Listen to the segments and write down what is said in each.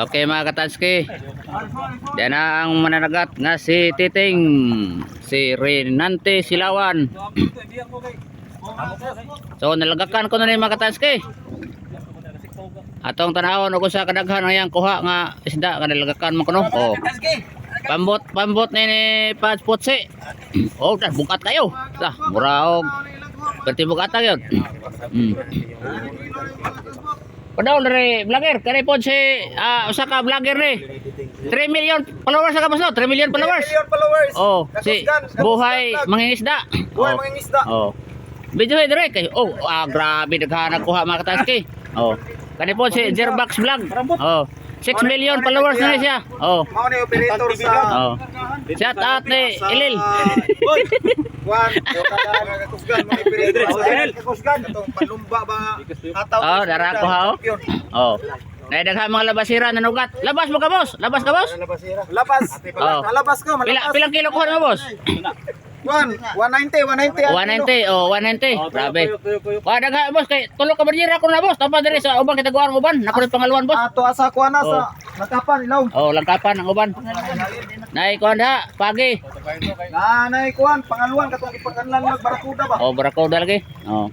Okay mga katanski. Yan ang mananagat nga si Titing. Si Renante Silawan. So nalagakan ko na ni mga katanski. Atong tanawon ako sa kadaghan yang kuha nga isda nga nalagakan mo kuno. Oh. Pambot pambot ni ni Pats Putsi. Oh, bukat kayo. Tah, mura Berarti bukat yun. Hmm. Padaw dari vlogger, kani po si ah usa ka vlogger ni. 3 million followers sa kabas no? 3 million followers. million followers. Oh, si buhay mangingisda. Buhay Oh. mangingisda. Oh. Video ay dire kay. Oh, ah grabe daghan kuha mga kataski. Oh. Kani po si Zerbax vlog. Oh. 6 million followers na siya. Oh. Mao ni operator sa Oh. Shout out ni Ilil. Boy. Juan, yo kada kakusgan mo sa kakusgan atong panlumba ba. Oh, dara ko ha, oh. Oh. Nay daghan mga labasira na nugat. Labas mo ka boss. Labas ka boss. Labas. Oh. Malabas ko, Pila malabas. pilang kilo kuha mo boss? Juan, 190, 190. ang kilo. 190 oh 190. Grabe. Kuha daghan boss kay tulo ka barjira ko na boss. Tapa diri sa ubang kita kuha uban. Nakunit pangaluan boss. Ato asa kuha na sa nakapan ilaw. Oh, langkapan ang uban. Nay kuha da pagi. Nanay kuan pangaluan katong ipagkanlan mag barakuda ba. Oh, barakuda lagi. Oh.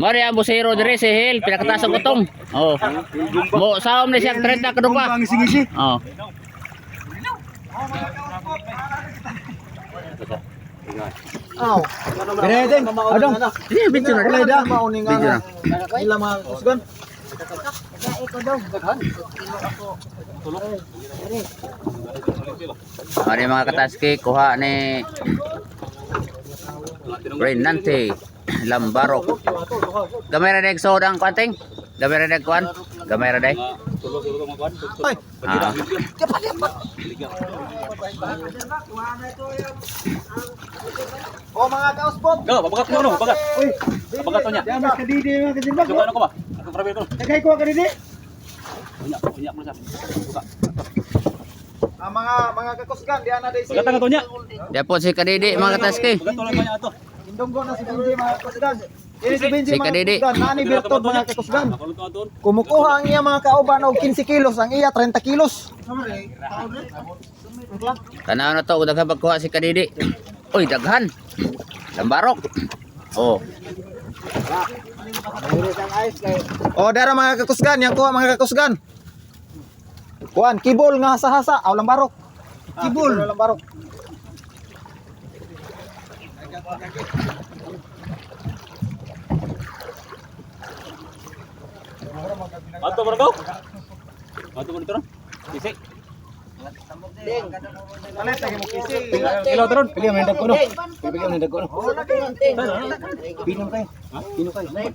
Mari ang busero diri si Hil, pinakatas ang utong. Oh. Mo saom na siya 30 kadupa. ngisi-ngisi. Oh. Aw. Dire Adong. Sige, video na. Ulay da mauning Video na. nga. Ila mga kusgan. Mari mga kataski, kuha ni Renante Lambarok. Gamay ra deg soda ang kwanting? Gamay ra deg kwan? Gamay ra deg? Ay. Ah. O mga kauspot. Go, babagat mo no, babagat. Uy, Babagat to niya. Yamas ka didi mga. Suka ano ko ba? Prabi ko. Nagay ko ka didi. Unya, unya mo sa. Suka. Ang mga mga kakusgan di ana day si. Bagat to niya. Diapon si Kadidi mga kataski. Bagat to lang niya ato. Indonggo na si Benji mga kakusgan. Ini si Benji mga kakusgan. Nani birtod mga kakusgan. Kumukuha ang iya mga kauban og 15 kilos, ang iya 30 kilos. Tanaw na to, daghan pagkuha si Kadidi. Uy, daghan. Lambarok. Oh. O dara mga kakusgan, yang kuha mga kakusgan. Kuan, kibol nga hasa-hasa, aw lambarok. Kibol lambarok. Ato mo ko. Ato mo dito. Palit lagi mo kisi. Kilo teron. Pili ang mendag ko no. Pili ang mendag ko no. Pinom kayo. Pinom kayo.